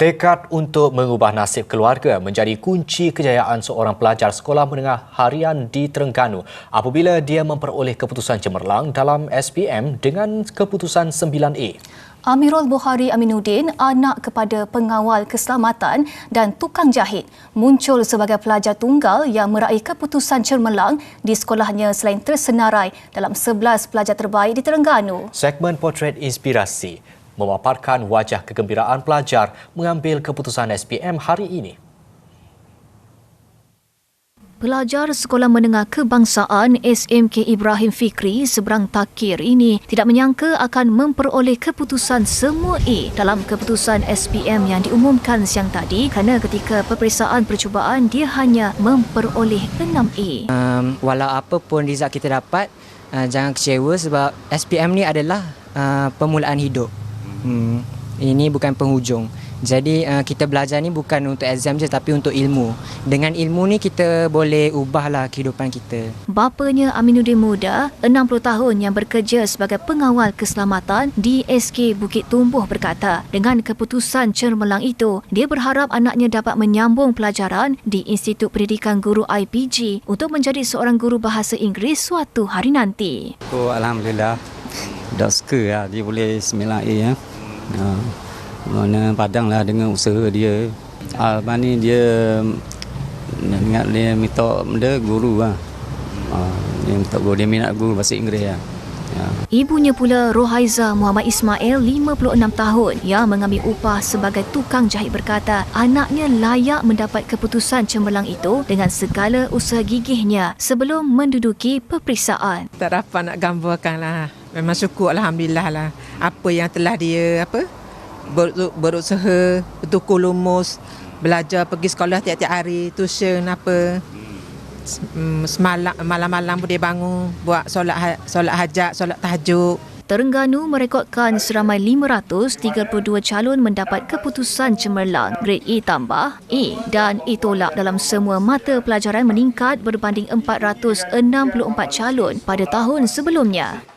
Tekad untuk mengubah nasib keluarga menjadi kunci kejayaan seorang pelajar sekolah menengah harian di Terengganu apabila dia memperoleh keputusan cemerlang dalam SPM dengan keputusan 9A. Amirul Buhari Aminuddin, anak kepada pengawal keselamatan dan tukang jahit, muncul sebagai pelajar tunggal yang meraih keputusan cemerlang di sekolahnya selain tersenarai dalam 11 pelajar terbaik di Terengganu. Segmen Potret Inspirasi memaparkan wajah kegembiraan pelajar mengambil keputusan SPM hari ini. Pelajar Sekolah Menengah Kebangsaan SMK Ibrahim Fikri seberang Takir ini tidak menyangka akan memperoleh keputusan semua A dalam keputusan SPM yang diumumkan siang tadi kerana ketika peperiksaan percubaan dia hanya memperoleh 6A. Um, walau apa pun result kita dapat, uh, jangan kecewa sebab SPM ni adalah uh, permulaan hidup. Hmm, ini bukan penghujung. Jadi uh, kita belajar ni bukan untuk exam je tapi untuk ilmu. Dengan ilmu ni kita boleh ubahlah kehidupan kita. Bapanya Aminuddin Muda, 60 tahun yang bekerja sebagai pengawal keselamatan di SK Bukit Tumbuh berkata, dengan keputusan cemerlang itu, dia berharap anaknya dapat menyambung pelajaran di Institut Pendidikan Guru IPG untuk menjadi seorang guru bahasa Inggeris suatu hari nanti. Oh, Alhamdulillah. Dah suka lah dia boleh 9A ya. Uh, mana padang lah dengan usaha dia. Alban ni dia ingat dia minta benda guru lah. Uh, dia minta guru, dia minat guru bahasa Inggeris lah. Ya. Ibunya pula Rohaiza Muhammad Ismail 56 tahun yang mengambil upah sebagai tukang jahit berkata anaknya layak mendapat keputusan cemerlang itu dengan segala usaha gigihnya sebelum menduduki peperiksaan. Tak dapat nak gambarkan lah. Memang syukur Alhamdulillah lah. Apa yang telah dia apa ber, berusaha, bertukar lumus, belajar pergi sekolah tiap-tiap hari, tuition apa. Mm, Semalam, malam-malam pun dia bangun buat solat, ha- solat hajat, solat tahajud. Terengganu merekodkan seramai 532 calon mendapat keputusan cemerlang grade E tambah, A dan E tolak dalam semua mata pelajaran meningkat berbanding 464 calon pada tahun sebelumnya.